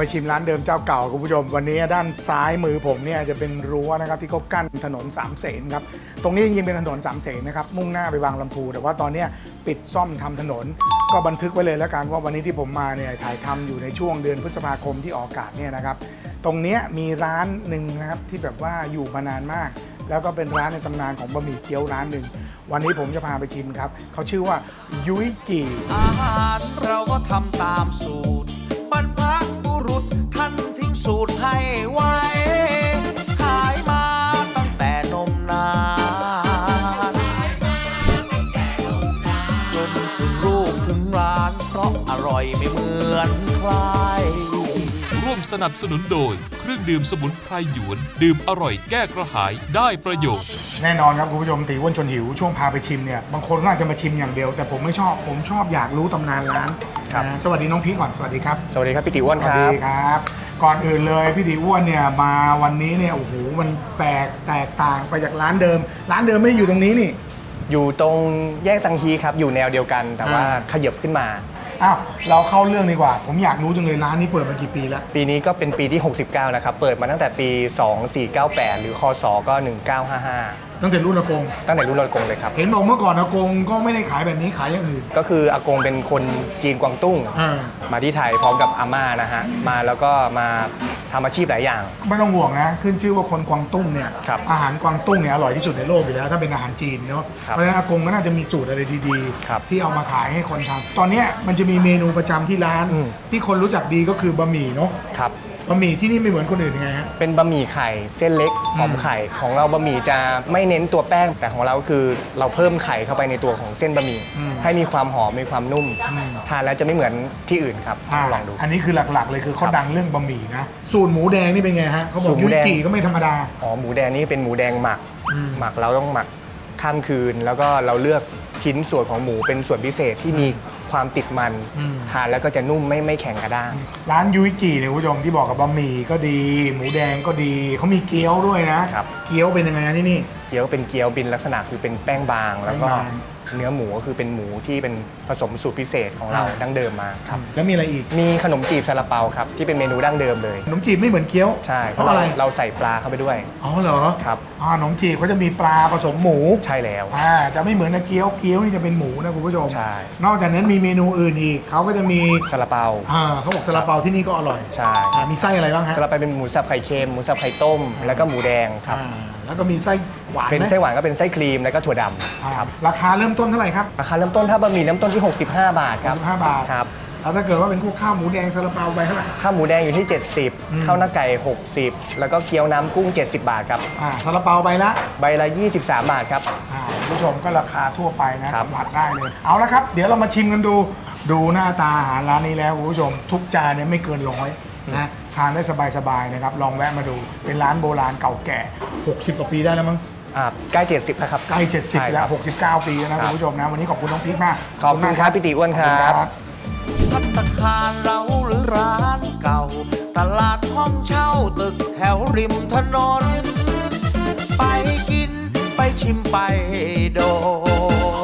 ไปชิมร้านเดิมเจ้าเก่าคุณผู้ชม วันนี้ด้านซ้ายมือผมเนี่ยจะเป็นรั้วนะครับที่เขากั้นถนนสามเสนครับตรงนี้จริงๆเป็นถนนสามเสนนะครับมุ่งหน้าไปบางลำพู แต่ว่าตอนนี้ปิดซ่อมทำถนน ก็บันทึกไว้เลยแล้วกันว่าวันนี้ที่ผมมาเนี่ยถ่ายทำอยู่ในช่วงเดือนพฤษภาคมที่ออกอากาศเนี่ยนะครับตรงนี้มีร้านหนึ่งนะครับที่แบบว่าอยู่มานานมาก แล้วก็เป็นร้านในตำนานของบะหมี่เกี๊ยวร้านหนึ่งวันนี้ผมจะพาไปชิมครับเขาชื่อว่ายุ้ยกี่อาหารเราก็ทำตามสูตร สูตรให้ไว้ ขายมาตั้งแต่นมนานจนถึงลูกถึงร้าน เพราะอร่อยไม่เหมือนใคร ร่วมสนับสนุนโดย เครื่องดื่มสมุนไพรหยวน ดื่มอร่อยแก้กระหายได้ประโยชน์ แน่นอนครับคุณผู้ชมตีอ้วนชวนหิวช่วงพาไปชิมเนี่ยบางคนก็อาจจะมาชิมอย่างเดียว แต่ผมไม่ชอบผมชอบอยากรู้ตำนานร้านครับ นะสวัสดีน้องพีคก่อนสวัสดีครับสวัสดีครับพี่ติอ้วนสควัสรับ ดีครับ ก่อนอื่นเลยพี่ตีอ้วนเนี่ยมาวันนี้เนี่ยโอ้โหมันแปลกแตกต่างไปจากร้านเดิม ร้านเดิมไม่ได้อยู่ตรงนี้นี่ อยู่ตรงแยกสังฮีครับ อยู่แนวเดียวกันแต่ว่าอ่า ขยับขึ้นมา อ้าวเราเข้าเรื่องดีกว่า ผมอยากรู้จังเลยร้านนี้เปิดมากี่ปีแล้ว ปีนี้ก็เป็นปีที่ 69 นะครับ เปิดมาตั้งแต่ปี 2498 หรือคศก็ 1955 ตั้งแต่รุ่นอากง ตั้งแต่รุ่นรถกงเลยครับ เห็นบอกเมื่อก่อนอากงก็ไม่ได้ขายแบบนี้ขายอย่างอื่น ก็คืออากงเป็นคนจีนกวางตุ้ง อ่า มาที่ไทยพร้อมกับอาม่านะฮะ มาแล้วก็มา ทำอาชีพหลายอย่าง ไม่ต้องห่วงนะ ขึ้นชื่อว่าคนกวางตุ้งเนี่ย ครับอาหารกวางตุ้งเนี่ยอร่อยที่สุดในโลกอยู่แล้ว ถ้าเป็นอาหารจีนเนาะ ครับเพราะฉะนั้นอากงก็น่าจะมีสูตรอะไรดีครับที่เอามาขายให้คนทำตอนเนี้ยมันจะมีเมนูประจำที่ร้าน อืม ที่คนรู้จักดีก็คือบะหมี่เนาะ ครับ บะหมี่ที่นี่ไม่เหมือนคนอื่นยังไงฮะ เป็นบะหมี่ไข่เส้นเล็กหอมไข่ของเราบะหมี่จะไม่เน้นตัวแป้งแต่ของเราคือเราเพิ่มไข่เข้าไปในตัวของเส้นบะหมี่อืมให้มีความหอมมีความนุ่ม อืม ทานแล้วจะไม่เหมือนที่อื่นครับาลองดู อันนี้คือหลักๆเลยคือเขาครับดังเรื่องบะหมี่นะ สูตรหมูแดงนี่เป็นไงฮะเขาบอสูกตรหมูยุยแดงกี่ก็ไม่ธรรมดา อ๋อหมูแดงนี่เป็นหมูแดงหมัก อืม หมักเราต้องหมักข้ามคืน แล้วก็เราเลือกชิ้นส่วนของหมูเป็นส่วนพิเศษที่มี ความติดมันอืม ทานแล้วก็จะนุ่มไม่ไม่แข็งกระด้าง ร้านยุ้ยกี่เนี่ยคุณผู้ชมที่บอกกับบะหมี่ก็ดี หมูแดงก็ดีเขามีเกี๊ยวด้วยนะครับ เกี๊ยวเป็นยังไงฮะที่นี่ เกี๊ยวเป็นเกี๊ยวบินลักษณะคือเป็นแป้งบาง แล้วก็แป้งบาง เนื้อหมูก็คือเป็นหมูที่เป็นผสมสูตรพิเศษของเราอ่าดั้งเดิมมาครับแล้วมีอะไรอีกมีขนมจีบซาลาเปาครับที่เป็นเมนูดั้งเดิมเลย ขนมจีบไม่เหมือนเกี๊ยว ใช่เพเพราะราะอะเราไรเราใส่ปลาเข้าไปด้วย อ๋อเหรอครับ อ่าขนมจีบเขาจะมีปลาผสมหมูใช่แล้ว อ่าจะไม่เหมือนนะเกี๊ยวเกี๊ยวนี่จะเป็นหมูนะคุณผู้ชมใช่ นอกจากนั้นมีเมนูอื่นอีกเขาก็จะมีซาลาเปาอ่าเขาบอกซาลาเปาที่นี่ก็อร่อยใช่อ่ามีไส้อะไรบ้างฮะซาลาเปาเป็นหมูสับไข่เค็มหมูสับไข่ต้ม แล้วก็หมูแดงครับ อ่าแล้วก็มีไส้ หวานเป็นไหมไส้หวานก็เป็นไส้ครีมแล้วก็ถั่วดอ่าำครับราคาเริ่มต้นเท่าไหร่ครับ ราคาเริ่มต้นถ้าบะหมี่น้ำต้นที่ 65 บาทครับ65บาท ครับแล้วถ้าเกิดว่าเป็นพวกข้าวหมูแดงซาลาเปาไปเท่าไหร่ ข้าวหมูแดงอยู่ที่ อืม 70ข้าวหน้าไก่ 60 แล้วก็เกี๊ยวน้ำกุ้ง 70 บาทครับอ่าซาลาเปาไปละ ใบละ 23 บาทครับ อ่าคุณผู้ชมก็ราคาทั่วไปนะครับสัมผัสได้เลย เอาละครับ เดี๋ยวเรามาชิมกันดู ดูหน้าตาอาหารร้านนี้แล้วคุณผู้ชม ทุกจานเนี่ยไม่เกินร้อยนะทานได้สบายๆนะครับ ลองแวะมาดู เป็นร้านโบราณเก่าแก่ 60กว่าปีได้แล้วมั้ง อ่าใกล้70แล้วครับใกล้ ใช่70แล้วครับ69 ปีแล้วนะครัคุบ ณผู้ชมนะ วันนี้ขอบคุณน้องพีคมากขอบคุณครับพี่ติอ้วนครับขอณพัตตาคารเราหรือร้านเก่า ตลาดห้องเช่าตึกแถวริมถนน ไปกินไปชิมไปโด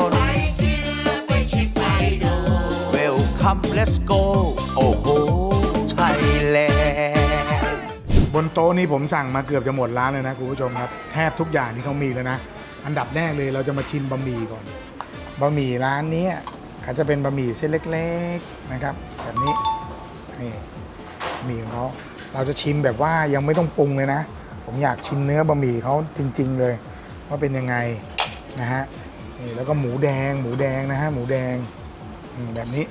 นไปชิมไปชิมไปโดน Welcome let's go โอ้โหไทยแลนด์ บนโต๊ะนี้ผมสั่งมาเกือบจะหมดร้านเลยนะคุณผู้ชมครับแทบทุกอย่างที่เขามีแล้วนะ อันดับแรกเลยเราจะมาชิมบะหมี่ก่อนบะหมี่ร้านนี้เขาจะเป็นบะหมี่เส้นเล็กๆนะครับ แบบนี้นี่หมี่ของเขาเราจะชิมแบบว่ายังไม่ต้องปรุงเลยนะ ผมอยากชิมเนื้อบะหมี่เขาจริง ๆ เลย ว่าเป็นยังไงนะฮะนี่แล้วก็หมูแดง หมูแดงนะฮะหมูแดงแบบนี้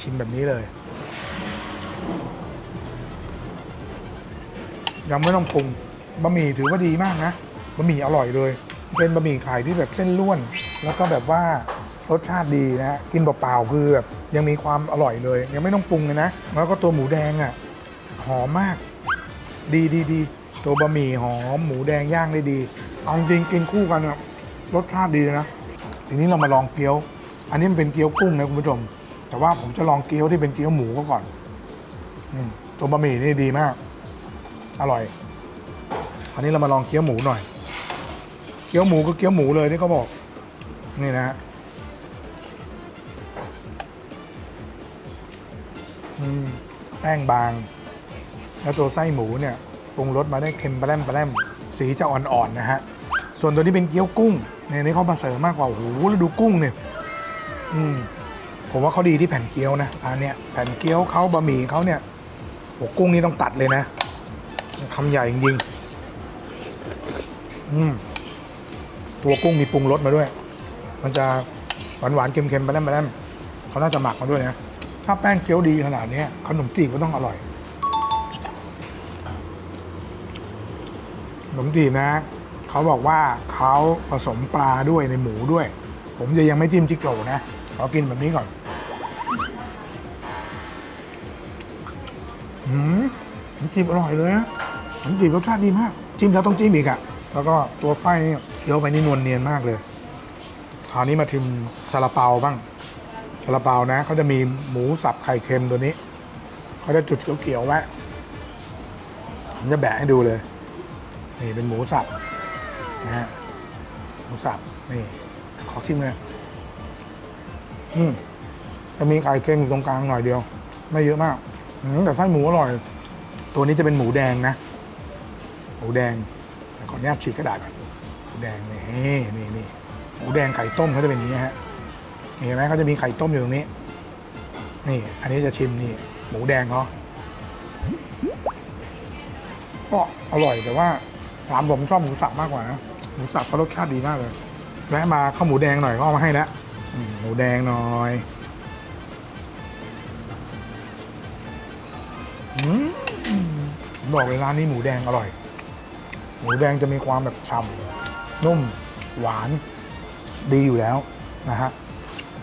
ชิมแบบนี้เลย ยังไม่ต้องปรุงบะหมี่ถือว่าดีมากนะบะหมี่อร่อยเลย เป็นบะหมี่ไข่ที่แบบเส้นล้วน แล้วก็แบบว่ารสชาติดีนะฮะกินเปล่าๆคือแบบยังมีความอร่อยเลย ยังไม่ต้องปรุงเลยนะแล้วก็ตัวหมูแดงอะหอมมาก ดีดีดีตัวบะหมี่หอมหมูแดงย่างได้ดีเอาจริงกินคู่กันอะรสชาติดีเลยนะทีนี้เรามาลองเกี๊ยว อันนี้มันเป็นเกี๊ยวกุ้งนะคุณผู้ชม แต่ว่าผมจะลองเกี๊ยวที่เป็นเกี๊ยวหมูก็ก่อนอืตัวบะหมี่นี่ดีมาก อร่อย อันนี้เรามาลองเกี๊ยวหมูหน่อย เกี๊ยวหมูก็เกี๊ยวหมูเลยที่เขาบอก นี่นะฮะอืมแป้งบาง แล้วตัวไส้หมูเนี่ยปรุงรสมาได้เค็มแปร่มแปร่มสีจะอ่อนๆนะฮะ ส่วนตัวนี้เป็นเกี๊ยวกุ้งเนี่ยนี่เขามาเสริมมากกว่าโอ้โหแล้วดูกุ้งเนี่ยอืมผมว่าเขาดีที่แผ่นเกี๊ยวนะอันเนี้ยแผ่นเกี๊ยวเขาบะหมี่เขาเนี่ยโอ้กุ้งนี่ต้องตัดเลยนะ คำใหญ่จริงๆอืมตัวกุ้งมีปรุงรสมาด้วย มันจะหวานหวานเค็มๆไปแล้วไปแล้วเขาน่าจะหมักมาด้วยนะ ถ้าแป้งเกี๊ยวดีขนาดนี้ขนมจีบก็ต้องอร่อยขนมจีบนะ เขาบอกว่าเขาผสมปลาด้วยในหมูด้วย ผมจะยังไม่จิ้มจิกโกนะขอกินแบบนี้ก่อนหืมขนมจีบอร่อยเลยนะ ขนมจีบรสชาติดีมาก จิ้มแล้วต้องจิ้มอีกอะ่ะ แล้วก็ตัวไส้เคี้ยวไปนี่นวลเนียนมากเลย คราวนี้มาชิมซาลาเปาบ้างซาลาเปานะเขาจะมีหมูสับไข่เค็มตัวนี้เขาจะจุดเขียวๆไว้ผมจะแบะให้ดูเลยนี่เป็นหมูสับนะฮะหมูสับนี่ขอชิมเลยอืมจะมีไข่เค็มอยู่ตรงกลางหน่อยเดียว ไม่เยอะมากแต่ไส้หมูอร่อย ตัวนี้จะเป็นหมูแดงนะ หมูแดงขออนุญาตฉีกกระดาษก่อนหมูแดงนี่นี่นี่หมูแดงไข่ต้มเขาจะเป็นอย่างนี้ฮะเห็นไหมเขาจะมีไข่ต้มอยู่ตรงนี้ นี่ อันนี้จะชิมนี่ หมูแดงเขาก็อร่อยแต่ว่าถามผมชอบหมูสับมากกว่านะหมูสับเขารสชาติดีมากเลยแวะมาข้าวหมูแดงหน่อยก็เอามาให้แล้วหมูแดงหน่อยบอกเลยร้านนี้หมูแดงอร่อย มูแดงจะมีความแบบฉ่ำนุ่มหวานดีอยู่แล้วนะฮะ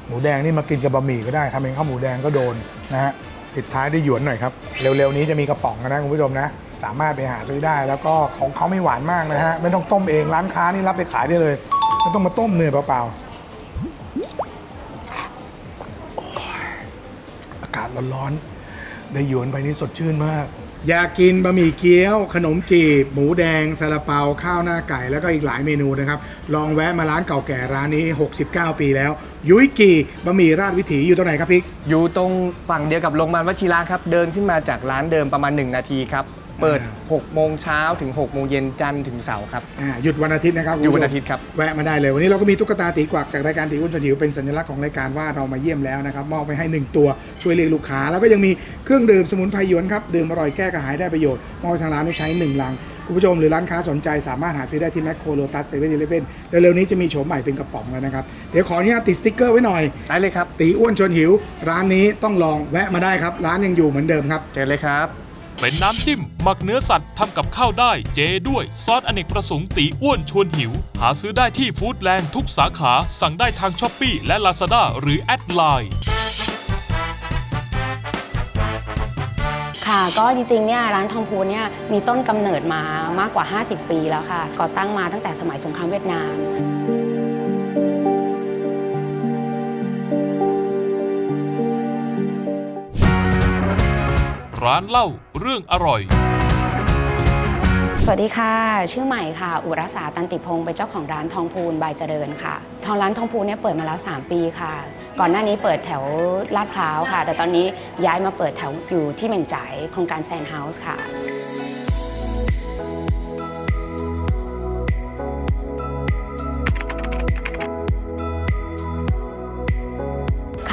หมูแดงนี่มากินกับบะหมี่ก็ได้ทำเป็นข้าวหมูแดงก็โดนนะฮะปิดท้ายด้วยหยวนหน่อยครับ เร็วๆนี้จะมีกระป๋องนะคุณผู้ชมนะ สามารถไปหาซื้อได้ แล้วก็ของเขาไม่หวานมากนะฮะไม่ต้องต้มเองร้านค้านี่รับไปขายได้เลยไม่ต้องมาต้มเนื้อเปล่าๆโอ้ยอากาศร้อนๆได้หยวนไปนี่สดชื่นมาก อยากกินบะหมี่เกี๊ยว ขนมจีบ หมูแดงซาลาเปา ข้าวหน้าไก่ แล้วก็อีกหลายเมนูนะครับ ลองแวะมาร้านเก่าแก่ร้านนี้ 69 ปีแล้ว ยุ้ยกีบะหมี่ราชวิถีอยู่ตรงไหนครับพี่อยู่ตรงฝั่งเดียวกับโรงพยาบาลวชิระครับ เดินขึ้นมาจากร้านเดิมประมาณ 1 นาทีครับ เปิดอ่า6โมงเช้าถึง 6 โมงเย็นจันทร์ถึงเสาร์ครับ อ่าหยุดวันอาทิตย์นะครับอยู่คุณวัผู้ชมนอาทิตย์ครับ แวะมาได้เลย วันนี้เราก็มีตุ๊กตาตีกวักจากรายการตีอ้วนชวนหิวเป็นสัญลักษณ์ของรายการว่าเรามาเยี่ยมแล้วนะครับมอบไปให้หนึ่งตัวช่วยเรียกลูกค้า แล้วก็ยังมีเครื่องดื่มสมุนไพรหยวนครับดื่มอร่อยแก้กระหายได้ประโยชน์มอบให้ทางร้านได้ใช้หนึ่งลังคุณผู้ชมหรือร้านค้าสนใจสามารถหาซื้อได้ที่แมคโครโลตัสเซเว่นอีเลฟเว่นเร็วๆนี้จะมีโฉมใหม่เป็นกระป๋องแล้วนะครับเดี๋ยวขออนุญาตติดสติ๊กเกอร์ไว้หน่อย ได้เลยครับ ตีอ้วนชวนหิว ร้านนี้ต้องลองแวะมาได้ครับ ร้านยังอยู่เหมือนเดิมครับ เจอเลยครับ เป็นน้ำจิ้ม หมักเนื้อสัตว์ทำกับข้าวได้เจด้วย ซอสอเนกประสงค์ตีอ้วนชวนหิว หาซื้อได้ที่ฟู้ดแลนด์ทุกสาขาสั่งได้ทางช้อปปีและ Lazada หรือแอดไลน์ ค่ะก็จริงๆเนี่ยร้านทองพูนเนี่ยมีต้นกำเนิดมามากกว่า 50 ปีแล้วค่ะก่อตั้งมาตั้งแต่สมัยสงครามเวียดนาม ร้านเล่าเรื่องอร่อย สวัสดีค่ะ ชื่อใหม่ค่ะ อุรสาตันติพงศ์เป็นเจ้าของร้านทองพูนบายเจริญค่ะ ทองร้านทองพูนเนี่ยเปิดมาแล้ว 3 ปีค่ะ ก่อนหน้านี้เปิดแถวลาดพร้าวค่ะ แต่ตอนนี้ย้ายมาเปิดแถวอยู่ที่เหม่งจ่ายโครงการแซนเฮาส์ค่ะ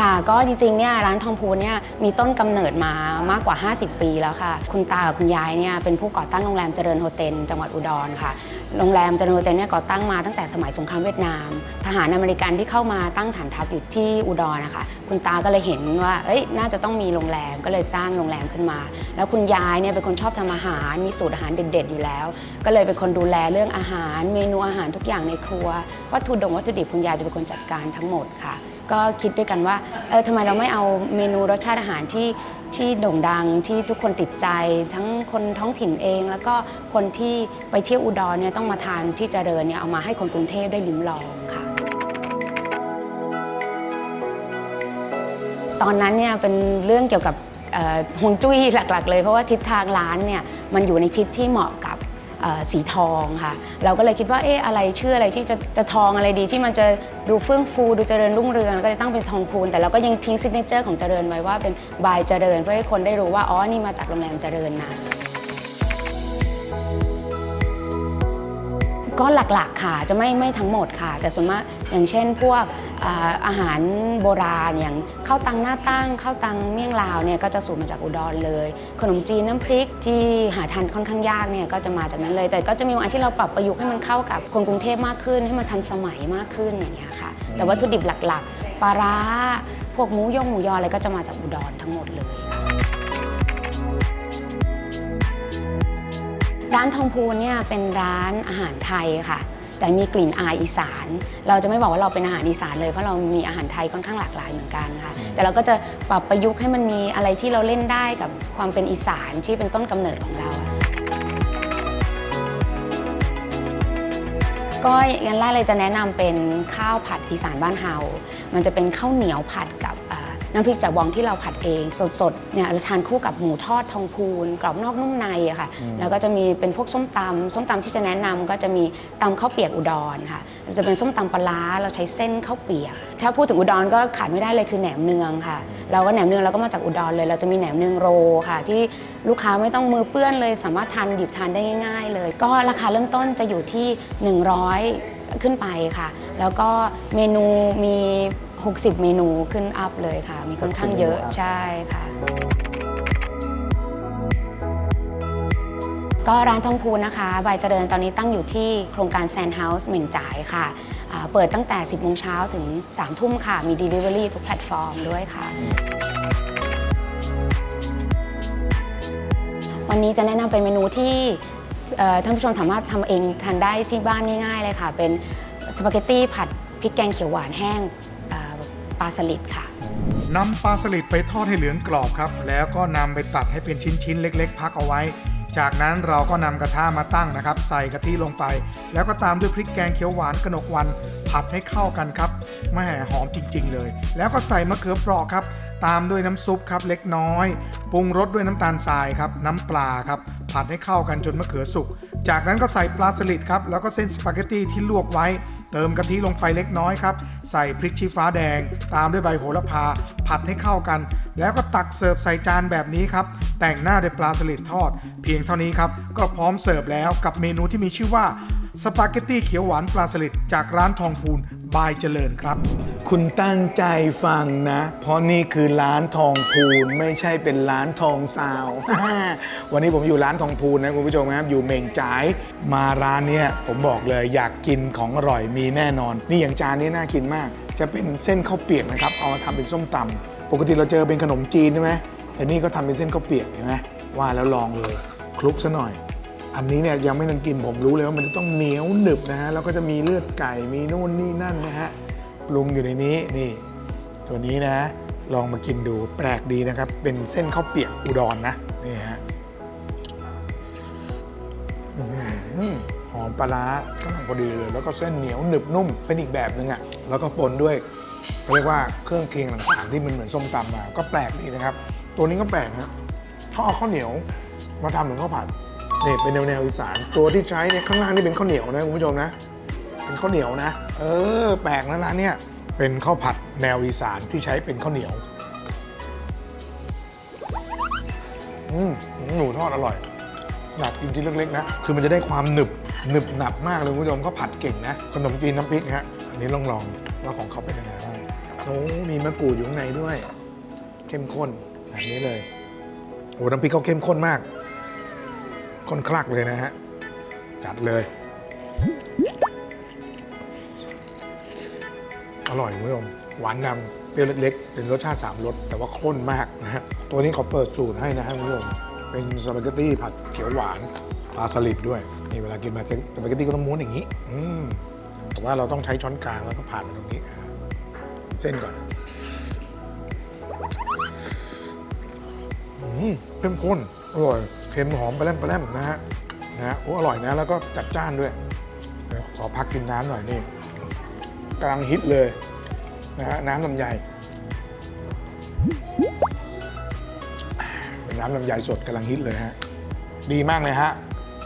ค่ะก็จริงๆเนี่ยร้านทองพูนเนี่ยมีต้นกำเนิดมามากกว่า 50 ปีแล้วค่ะ คุณตากับคุณยายเนี่ยเป็นผู้ก่อตั้งโรงแรมเจริญโฮเทลจังหวัดอุดรค่ะโรงแรมเจริญโฮเทลเนี่ยก่อตั้งมาตั้งแต่สมัยสงครามเวียดนาม ทหารอเมริกันที่เข้ามาตั้งฐานทัพอยู่ที่อุดรนะคะคุณตาก็เลยเห็นว่าเอ้ยน่าจะต้องมีโรงแรมก็เลยสร้างโรงแรมขึ้นมา แล้วคุณยายเนี่ยเป็นคนชอบทำอาหารมีสูตรอาหารเด็ด ๆ อยู่แล้ว ก็เลยเป็นคนดูแลเรื่องอาหาร เมนูอาหารทุกอย่างในครัววัตถุดงวัตถุดิบคุณยายจะเป็นคนจัดการทั้งหมดค่ะ ก็คิดด้วยกันว่าเออทำไมเราไม่เอาเมนูรสชาติอาหารที่ที่โด่งดังที่ทุกคนติดใจ ทั้งคนท้องถิ่นเอง แล้วก็คนที่ไปเที่ยวอุดรเนี่ยต้องมาทานที่เจริญเนี่ยเอามาให้คนกรุงเทพได้ลิ้มลองค่ะ ตอนนั้นเนี่ยเป็นเรื่องเกี่ยวกับเอ่อฮวงจุ้ยหลัก ๆ เลยเพราะว่าทิศทางร้านเนี่ยมันอยู่ในทิศที่เหมาะกับ สีทองค่ะ เราก็เลยคิดว่าเอ๊ะอะไรชื่ออะไรที่จะจะทองอะไรดีที่มันจะดูเฟื่องฟูดูเจริญรุ่งเรืองก็เลยตั้งเป็นทองพูน แต่เราก็ยังทิ้งซิกเนเจอร์ของเจริญไว้ว่าเป็นบายเจริญเพื่อให้คนได้รู้ว่าอ๋อนี่มาจากโรงแรมเจริญนะก็หลักๆค่ะจะไม่ไม่ทั้งหมดค่ะ แต่ส่วนมากอย่างเช่นพวก อาหารโบราณอย่างข้าวตังหน้าตั้งข้าวตังเมี่ยงลาวเนี่ยก็จะสูตรมาจากอุดรเลย ขนมจีนน้ำพริกที่หาทานค่อนข้างยากเนี่ยก็จะมาจากนั้นเลย แต่ก็จะมีบางอันที่เราปรับประยุกต์ให้มันเข้ากับคนกรุงเทพมากขึ้น ให้มันทันสมัยมากขึ้นอย่างเงี้ยค่ะแต่วัตถุดิบหลักๆปลาร้าพวกหมูยงหมูยออะไรก็จะมาจากอุดรทั้งหมดเลยร้านทองพูนเนี่ยเป็นร้านอาหารไทยค่ะ แต่มีกลิ่นอายอีสาน เราจะไม่บอกว่าเราเป็นอาหารอีสานเลยเพราะเรามีอาหารไทยค่อนข้างหลากหลายเหมือนกันค่ะแต่เราก็จะปรับประยุกต์ให้มันมีอะไรที่เราเล่นได้กับความเป็นอีสานที่เป็นต้นกำเนิดของเราอะก็งั้นแรกเลยจะแนะนำเป็นข้าวผัดอีสานบ้านเฮา มันจะเป็นข้าวเหนียวผัดกับอ่า น้ำพริกจากวองที่เราผัดเองสดๆเนี่ยเราทานคู่กับหมูทอดทองพูนกรอบนอกนุ่มในอะค่ะแล้วก็จะมีเป็นพวกส้มตำส้มตำที่จะแนะนำก็จะมีตำข้าวเปียกอุดรค่ะจะเป็นส้มตำปลาร้าเราใช้เส้นข้าวเปียก ถ้าพูดถึงอุดรก็ขาดไม่ได้เลยคือแหนมเนืองค่ะ เราก็แหนมเนืองเราก็มาจากอุดรเลย เราจะมีแหนมเนืองโรค่ะ ที่ลูกค้าไม่ต้องมือเปื้อนเลย สามารถทานหยิบทานได้ง่าย ๆ เลย ก็ราคาเริ่มต้นจะอยู่ที่ 100 ขึ้นไปค่ะ แล้วก็เมนูมี 60 เมนูขึ้นอัพเลยค่ะ มีค่อนข้างเยอะใช่ค่ะ ก็ร้านทองพูนนะคะบายเจริญตอนนี้ตั้งอยู่ที่โครงการแซนด์เฮาส์เหม่งจ่ายค่ะอ่าเปิดตั้งแต่ 10โมงเช้าถึง 3 ทุ่มค่ะ มี Delivery ทุกแพลตฟอร์มด้วยค่ะ วันนี้จะแนะนำเป็นเมนูที่เอ่อท่านผู้ชมสามารถทำเองทานได้ที่บ้านง่าย ๆ เลยค่ะ เป็นสปาเกตตี้ผัดพริกแกงเขียวหวานแห้งเอ่อ ปลาสลิดค่ะนำปลาสลิดไปทอดให้เหลืองกรอบครับ แล้วก็นำไปตัดให้เป็นชิ้นๆ เล็ก ๆ พักเอาไว้ จากนั้นเราก็นำกระทะมาตั้งนะครับ ใส่กะทิลงไป แล้วก็ตามด้วยพริกแกงเขียวหวานกระหนกวัน ผัดให้เข้ากันครับแม่หอมจริง ๆ เลย แล้วก็ใส่มะเขือเปราะครับ ตามด้วยน้ำซุปครับเล็กน้อย ปรุงรสด้วยน้ำตาลทรายครับ น้ำปลาครับ ผัดให้เข้ากันจนมะเขือสุก จากนั้นก็ใส่ปลาสลิดครับ แล้วก็เส้นสปาเกตตี้ที่ลวกไว้ เติมกะทิลงไปเล็กน้อยครับ ใส่พริกชี้ฟ้าแดง ตามด้วยใบโหระพา ผัดให้เข้ากัน แล้วก็ตักเสิร์ฟใส่จานแบบนี้ครับ แต่งหน้าด้วยปลาสลิดทอด เพียงเท่านี้ครับ ก็พร้อมเสิร์ฟแล้วกับเมนูที่มีชื่อว่า สปาเกตตี้เขียวหวานปลาสลิดจากร้านทองพูนบายเจริญครับ คุณตั้งใจฟังนะ เพราะนี่คือร้านทองพูนไม่ใช่เป็นร้านทองซาว วันนี้ผมอยู่ร้านทองพูนนะคุณผู้ชมครับอยู่เมงจ่ายมาร้านเนี้ยผมบอกเลยอยากกินของอร่อยมีแน่นอน นี่อย่างจานนี้น่ากินมาก จะเป็นเส้นข้าวเปียกนะครับเอามาทำเป็นส้มตำปกติเราเจอเป็นขนมจีนใช่ไหมแต่นี่ก็ทำเป็นเส้นข้าวเปียกเห็นไหมว่าแล้วลองเลยคลุกซะหน่อย อันนี้เนี่ยยังไม่ทันกินผมรู้เลยว่ามันต้องเหนียวหนึบนะฮะแล้วก็จะมีเลือดไก่มีนู่นนี่นั่นนะฮะปรุงอยู่ในนี้นี่ ตัวนี้นะ ลองมากินดูแปลกดีนะครับ เป็นเส้นข้าวเปียกอุดรนนะนี่ฮะหอมปลาร้ากำลังพอดีเลย แล้วก็เส้นเหนียวหนึบนุ่มเป็นอีกแบบหนึ่งอะ่ะแล้วก็ปนด้วยเรียกว่าเครื่องเคียงต่างๆที่มันเหมือนส้มตำมาก็แปลกดีนะครับ ตัวนี้ก็แปลกนะเขาเอาข้าวเหนียวมาทำเหมือนข้าวผัด นี่เป็นแนวแนวอีสาน ตัวที่ใช้เนี่ยข้างล่างนี่เป็นข้าวเหนียวนะคุณผู้ชมนะ เป็นข้าวเหนียวนะ เออ แปลกนะร้านเนี่ยเป็นข้าวผัดแนวอีสานที่ใช้เป็นข้าวเหนียวอืมหนูทอดอร่อยอยากกินชิ้นเล็กๆนะ คือมันจะได้ความหนึบหนึบหนับมากเลยคุณผู้ชมเขาผัดเก่งนะ ขนมจีนน้ำพริกฮะ อันนี้ลองลองว่าของเขาเป็นยังไงบ้างโอ้มีมะกรูดอยู่ข้างในด้วย เข้มข้นแบบนี้เลยโอ้น้ำพริกเขาเข้มข้นมาก ข้นคลักเลยนะฮะ จัดเลย อร่อยคุณผู้ชมหวานนำเปรี้ยวเล็กๆ เป็นรสชาติสามรสแต่ว่าข้นมากนะฮะ ตัวนี้เขาเปิดสูตรให้นะฮะคุณผู้ชมเป็นสปาเกตตี้ผัดเขียวหวานปลาสลิดด้วยนี่เวลากินมาสปาเกตตี้ก็ต้องม้วนอย่างนี้ อืมแต่ว่าเราต้องใช้ช้อนกลางแล้วก็ผ่านมาตรงนี้เส้นก่อนอืมเข้มข้นอร่อย เค็มหอมปลาแรมปลาแรมนะฮะนะฮะโอ้อร่อยนะแล้วก็จัดจ้านด้วยขอพักกินน้ำหน่อยนี่กำลังฮิตเลยนะฮะน้ำลำไยเป็นน้ำลำไยสดกำลังฮิตเลยฮะดีมากเลยฮะ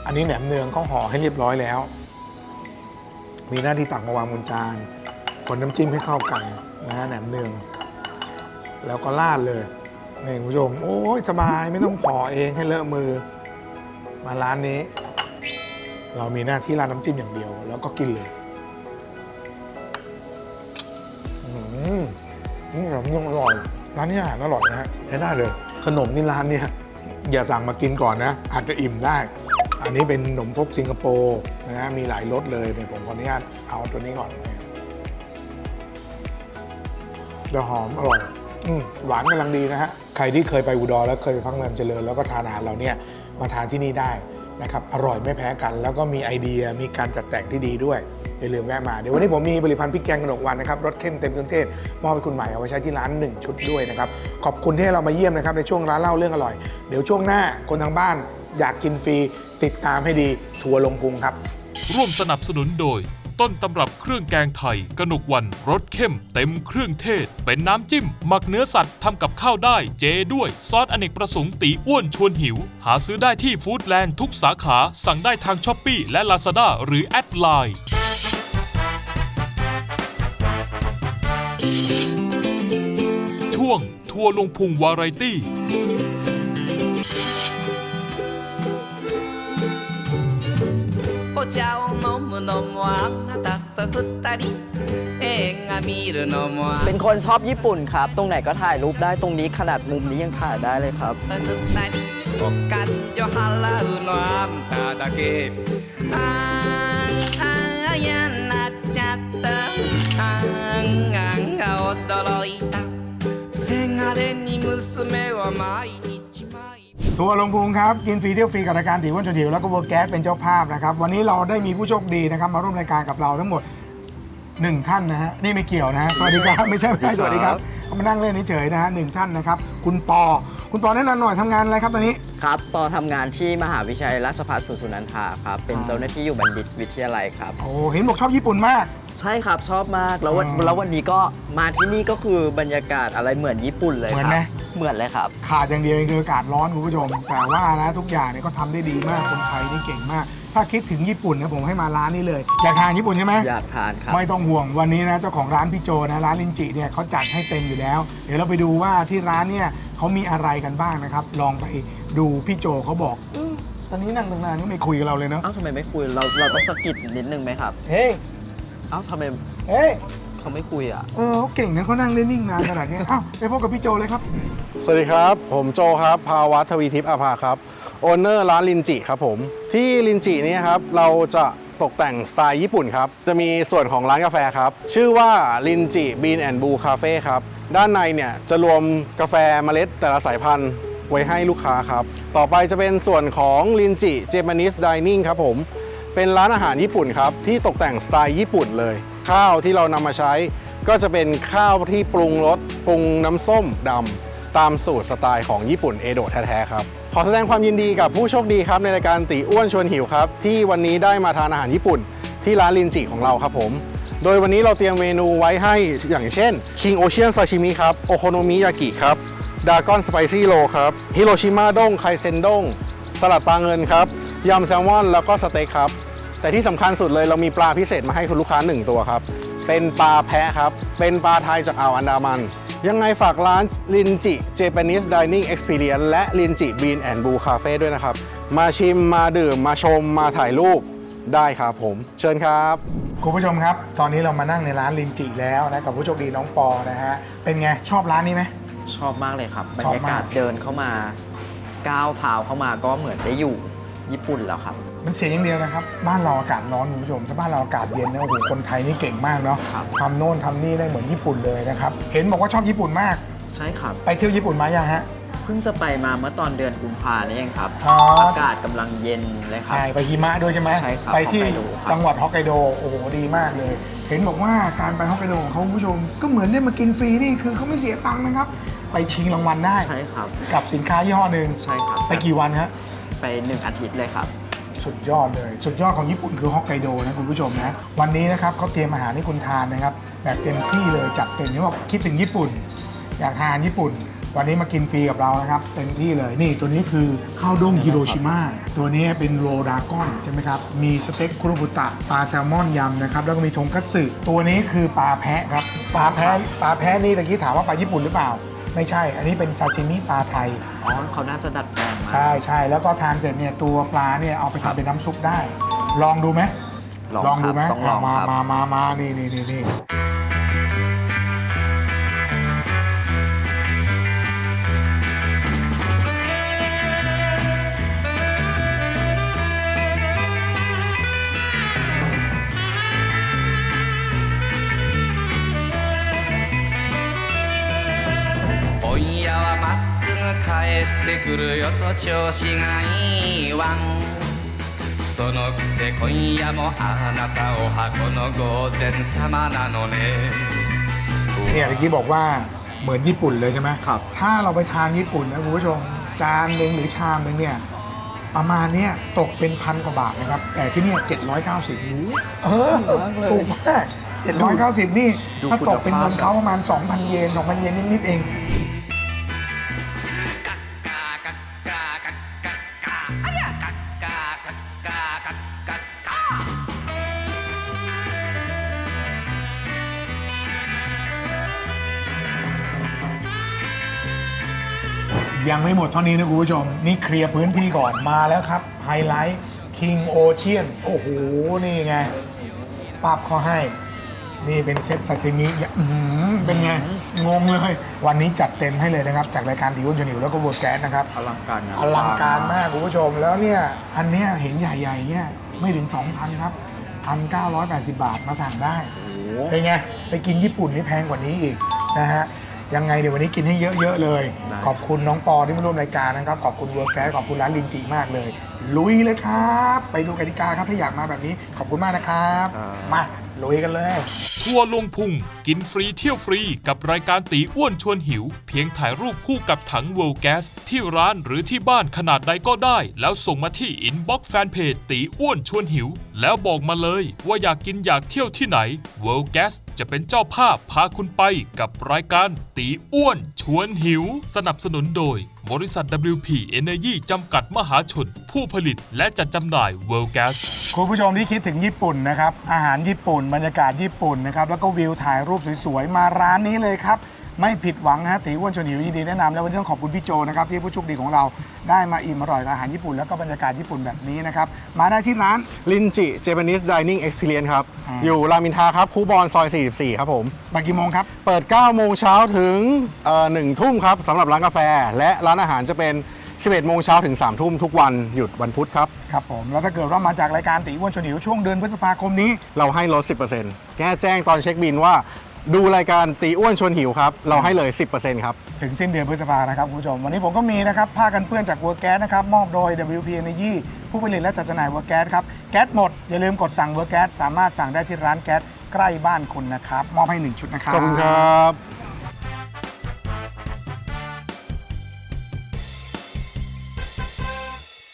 อันนี้แหนมเนืองเขาห่อให้เรียบร้อยแล้ว มีหน้าที่ตักมาวางบนจานคนน้ำจิ้มให้เข้ากันนะฮะแหนมเนือง แล้วก็ราดเลย นี่คุณผู้ชมโอ้ยสบายไม่ต้องผอเองให้เลอะมือ มาร้านนี้ เรามีหน้าที่ราดน้ำจิ้มอย่างเดียว แล้วก็กินเลยอืมอืมแบบอร่อย ร้านนี้อาหารอร่อยนะฮะใช้ได้เลย ขนมนี่ร้านเนี่ยอย่าสั่งมากินก่อนนะ อาจจะอิ่มได้ อันนี้เป็นขนมครกสิงคโปร์นะฮะมีหลายรสเลยเนี่ยผมขออนุญาตเอาตัวนี้ก่อนเดี๋ยวหอมอร่อย อมหวานกำลังดีนะฮะ ใครที่เคยไปอุดรแล้วเคยไปพักเมืองเจริญ แล้วก็ทานอาหารเราเนี่ยมาทานที่นี่ได้นะครับ อร่อยไม่แพ้กัน แล้วก็มีไอเดียมีการจัดแต่งที่ดีด้วยอย่าลืมแวะมาเดี๋ยววันนี้ผมมีผลิตภัณฑ์พริกแกงกระหนกวันนะครับรสเข้มเต็มเครื่องเทศมอบให้คุณใหม่เอาไว้ใช้ที่ร้าน 1 ชุดด้วยนะครับขอบคุณที่ให้เรามาเยี่ยมนะครับในช่วงร้านเล่าเรื่องอร่อย เดี๋ยวช่วงหน้าคนทางบ้าน อยากกินฟรีติดตามให้ดีทัวร์ลงพุงครับ ร่วมสนับสนุนโดย ต้นตำรับเครื่องแกงไทย กนกวันรสเข้มเต็มเครื่องเทศ เป็นน้ำจิ้ม หมักเนื้อสัตว์ทำกับข้าวได้ เจด้วย ซอสอเนกประสงค์ตีอ้วนชวนหิว หาซื้อได้ที่ฟู้ดแลนด์ทุกสาขาสั่งได้ทางช้อปปีและ Lazada หรือแอดไลน์ช่วงทัวร์ลงพุงวาไรตี้ お茶を飲むのもあなたと二人映画見るのもあ เป็นคนชอบญี่ปุ่นครับ ตรงไหนก็ถ่ายรูปได้ ตรงนี้ขนาดมุมนี้ยังถ่ายได้เลยครับ なたと二人お勘定払うのあんただけあんあんやなっちゃったあんあんが驚いたせがれに娘は毎日毎日 ทัวร์ลงพุงครับ กินฟรีเที่ยวฟรีกับรายการตีอ้วนจนหิวแล้วก็เวอร์แก๊สเป็นเจ้าภาพนะครับ วันนี้เราได้มีผู้โชคดีนะครับ มาร่วมรายการกับเราทั้งหมดหนึ่งท่านนะฮะนี่ไม่เกี่ยวนะฮะสวัสดีครับไม่ใช่ไม่ใช่สวัสดีครับเขามานั่งเล่นเฉยๆนะฮะหนึ่งท่านนะครับ คุณปอ คุณปอแนะนำหน่อยทำงานอะไรครับตอนนี้ ครับปอทำงานที่มหาวิทยาลัยราชภัฏสุสุนันทาครับ เป็นอ่าเจ้าหน้าที่อยู่บัณฑิตวิทยาลัยครับ โอ้เห็นบอกชอบญี่ปุ่นมาก ใช่ครับชอบมากแล้ววันอ๋อแล้ววันนี้ก็มาที่นี่ก็คือบรรยากาศอะไรเหมือนญี่ปุ่นเลยเหมือนคไหมรับเหมือนเลยครับ ขาดอย่างเดียวเองคืออากาศร้อนคุณผู้ชม แต่ว่านะทุกอย่างเนี่ยก็ทำได้ดีมาก คนไทยนี่เก่งมาก ถ้าคิดถึงญี่ปุ่นนะผมให้มาร้านนี้เลย อยากทานญี่ปุ่นใช่ไหม อยากทานครับ ไม่ต้องห่วงวันนี้นะเจ้าของร้านพี่โจนะร้านลินจิเนี่ยเขาจัดให้เต็มอยู่แล้ว เดี๋ยวเราไปดูว่าที่ร้านเนี่ยเขามีอะไรกันบ้างนะครับ ลองไปดูพี่โจเขาบอกอมตอนนี้นั่งตั้งนานก็ไม่คุยกับเราเลยเนาะเอ้าทำไมไม่คุยเราเราต้องสะกิดนิดนึงไหมครับ เฮ้ย เอ้าทำไมเฮ้ยเขาไม่คุยอะ เออเขาเก่งนะเขานั่งเล่นนิ่งนานขนาดนี้ อ้าวไปพบกับพี่โจเลยครับ สวัสดีครับ ผมโจครับ ภาวัฒน์ทวีทิพย์อาภาครับ โอนเนอร์ร้านลินจิครับผม ที่ลินจิเนี่ยครับ เราจะตกแต่งสไตล์ญี่ปุ่นครับ จะมีส่วนของร้านกาแฟครับ ชื่อว่าลินจิบีนแอนด์บูคาเฟ่ครับ ด้านในเนี่ยจะรวมกาแฟเมล็ดแต่ละสายพันธุ์ไว้ให้ลูกค้าครับ ต่อไปจะเป็นส่วนของลินจิเจแปนิสดิเนิ่งครับผม เป็นร้านอาหารญี่ปุ่นครับ ที่ตกแต่งสไตล์ญี่ปุ่นเลย ข้าวที่เรานำมาใช้ ก็จะเป็นข้าวที่ปรุงรสปรุงน้ำส้มดำตามสูตรสไตล์ของญี่ปุ่นเอโดะแท้ๆครับขอแสดงความยินดีกับผู้โชคดีครับในรายการตีอ้วนชวนหิวครับ ที่วันนี้ได้มาทานอาหารญี่ปุ่น ที่ร้านลินจิของเราครับผม โดยวันนี้เราเตรียมเมนูไว้ให้อย่างเช่น King Ocean Sashimi ครับโอโคโนมิยากิครับดากอนสไปซี่โรครับฮิโรชิมาด้งไคเซนด้งสลัดปลาเงินครับ ยำแซลมอนแล้วก็สเต็กครับ แต่ที่สำคัญสุดเลยเรามีปลาพิเศษมาให้คุณลูกค้า 1 ตัวครับ เป็นปลาแพะครับ เป็นปลาไทยจากอ่าวอันดามัน ยังไงฝากร้านลินจิ Japanese Dining Experience และลินจิ Bean and Blue Cafe ด้วยนะครับ มาชิมมาดื่มมาชมมาถ่ายรูปได้ครับผม เชิญครับคุณผู้ชมครับ ตอนนี้เรามานั่งในร้านลินจิแล้วนะกับผู้โชคดีน้องปอนะฮะเป็นไงชอบร้านนี้ไหมชอบมากเลยครับบรชอบรยากาศมากเดินเข้ามาก้าวเท้าเข้ามาก็เหมือนได้อยู่ ญี่ปุ่นแล้วครับ มันเสียอย่างเดียวนะครับ บ้านเราอากาศร้อนคุณผู้ชม ถ้าบ้านเราอากาศเย็นนะโอ้โหคนไทยนี่เก่งมากเนาะครับ ทำโน่นทำนี่ได้เหมือนญี่ปุ่นเลยนะครับ เห็นบอกว่าชอบญี่ปุ่นมาก ใช่ครับ ไปเที่ยวญี่ปุ่นมายังฮะ เพิ่งจะไปมาเมื่อตอนเดือนกุมภาเนี่ยเองครับ อ๋ออ อากาศกำลังเย็นเลยครับ ใช่ไปหิมะด้วยใช่ไหมใช่ครับไปที่ฮอกไกโดครับ จังหวัดฮอกไกโดโอ้โหดีมากเลย เห็นบอกว่าการไปฮอกไกโดของเขาคุณผู้ชม ก็เหมือนได้มากินฟรีนี่คือเขาไม่เสียตังค์นะครับ ไปชิงรางวัลได้ใช่ครับ กับสินค้ายี่ห้อหนึ่งใช่ครับไปกี่วันฮะ ไปหนึ่งอาทิตย์เลยครับ สุดยอดเลย สุดยอดของญี่ปุ่นคือฮอกไกโดนะคุณผู้ชมนะ วันนี้นะครับเขาเตรียมอาหารให้คุณทานนะครับ แบบเต็มที่เลยจัดเต็มที่ว่าคิดถึงญี่ปุ่น อยากทานญี่ปุ่น วันนี้มากินฟรีกับเรานะครับเต็มที่เลยนี่ตัวนี้คือข้าวด้งฮิโรชิมาตัวนี้เป็นโรดากอนใช่ไหมครับมีสเต็กคุรุบุตะปลาแซลมอนยำนะครับแล้วก็มีทงคัตสึตัวนี้คือปลาแพะครับปลาแพะปลาแพะนี่ตะกี้ถามว่าปลาญี่ปุ่นหรือเปล่า ไม่ใช่ อันนี้เป็นซาชิมิปลาไทย อ๋อเขาน่าจะดัดแปลงมา ใช่ใช่แล้วก็ทานเสร็จเนี่ยตัวปลาเนี่ยเอาไปทำเป็นน้ำซุปได้ ลองดูไหมลองดูไหมครับต้องลองมาครับ มามามานี่นี่นี่นี่ ってくるよと調子がいいわんそのくせ今夜もあなたお箱の御前様なのね เนี่ยเมื่อกี้บอกว่าเหมือนญี่ปุ่นเลยใช่ไหม ครับ ถ้าเราไปทานญี่ปุ่นนะคุณผู้ชม จานหนึ่งหรือชามหนึ่งเนี่ยประมาณเนี้ยตกเป็นพันกว่าบาทนะครับ แต่ที่เนี่ย790เออถูกมาก790 นี่ ดู ถ้าตก คุณภาพ เป็นเงินเขาประมาณ 2,000 เยน 2,000 เยนนิดๆเอง ยังไม่หมดเท่านี้นะคุณผู้ชม นี่เคลียร์พื้นที่ก่อนมาแล้วครับ ไฮไลท์ King Ocean โอ้โห นี่ไงปับเขาให้ นี่เป็นเซตซาซิมิอย่าอื้อหือเป็นไง งงเลย วันนี้จัดเต็มให้เลยนะครับ จากรายการดิวอนชนิวแล้วก็บวแก๊สนะครับ อลังการงานอลังการมากคุณผู้ชมแล้วเนี่ย อันเนี้ยเห็นใหญ่ๆเนี่ยไม่ถึง 2,000 ครับ 1,980 บาทมาสั่งได้เป็นไง ไปกินญี่ปุ่นนี่แพงกว่านี้อีกนะฮะ ยังไงเดี๋ยววันนี้กินให้เยอะๆเลย ได้ ขอบคุณน้องปอที่มาร่วมรายการนะครับ ขอบคุณเวิร์กแกขอบคุณร้านลินจิมากเลย ลุยเลยครับ ไปดูกติกาครับถ้าอยากมาแบบนี้ ขอบคุณมากนะครับมา ลุยกันเลย ทัวร์ลงพุงกินฟรีเที่ยวฟรีกับรายการตีอ้วนชวนหิว เพียงถ่ายรูปคู่กับถัง World Gas ที่ร้านหรือที่บ้านขนาดใดก็ได้ แล้วส่งมาที่อินบ็อกซ์แฟนเพจตีอ้วนชวนหิว แล้วบอกมาเลยว่าอยากกินอยากเที่ยวที่ไหน World Gas จะเป็นเจ้าภาพพาคุณไปกับรายการตีอ้วนชวนหิว สนับสนุนโดย บริษัท WP Energy จำกัดมหาชน ผู้ผลิตและจัดจำหน่าย World Gas คุณผู้ชมที่คิดถึงญี่ปุ่นนะครับ อาหารญี่ปุ่น บรรยากาศญี่ปุ่นนะครับ แล้วก็วิวถ่ายรูปสวยๆ มาร้านนี้เลยครับ ไม่ผิดหวังนะฮะตีอ้วนชวนหิวยินดีแนะนำแล้ววันนี้ต้องขอบคุณพี่โจนะครับที่ผู้โชคดีของเราได้มาอิ่มอร่อยกับอาหารญี่ปุ่นแล้วก็บรรยากาศญี่ปุ่นแบบนี้นะครับมาได้ที่ร้าน ลินจิ Japanese Dining Experience ครับ อ่า อยู่รามอินทราครับคูบอนซอย 44 ครับผม มากี่โมงครับเปิด 9 โมงเช้าถึงเอ่อ1ทุ่มครับสำหรับร้านกาแฟ และร้านอาหารจะเป็น 11 โมงเช้าถึง 3 ทุ่มทุกวันหยุดวันพุธครับ ครับผมแล้วถ้าเกิดว่ามาจากรายการตีอ้วนชวนหิวช่วงเดือนพฤษภาคมนี้ เราให้ลด 10%แค่แจ้งตอนเช็คบินว่า ดูรายการตีอ้วนชวนหิวครับ เราให้เลย 10%ครับ ถึงสิ้นเดือนพฤษภานะครับคุณผู้ชม วันนี้ผมก็มีนะครับผ้ากันเปื้อนจาก w o r k แก๊สนะครับมอบโดย WP Energy ผู้ผลิตและจัดจำหน่าย w o r k แก๊สครับแก๊สหมด อย่าลืมกดสั่ง w o r k แก๊สสามารถสั่งได้ที่ร้านแก๊สใกล้บ้านคุณนะครับมอบให้1ชุดนะครับ ขอบคุณครับ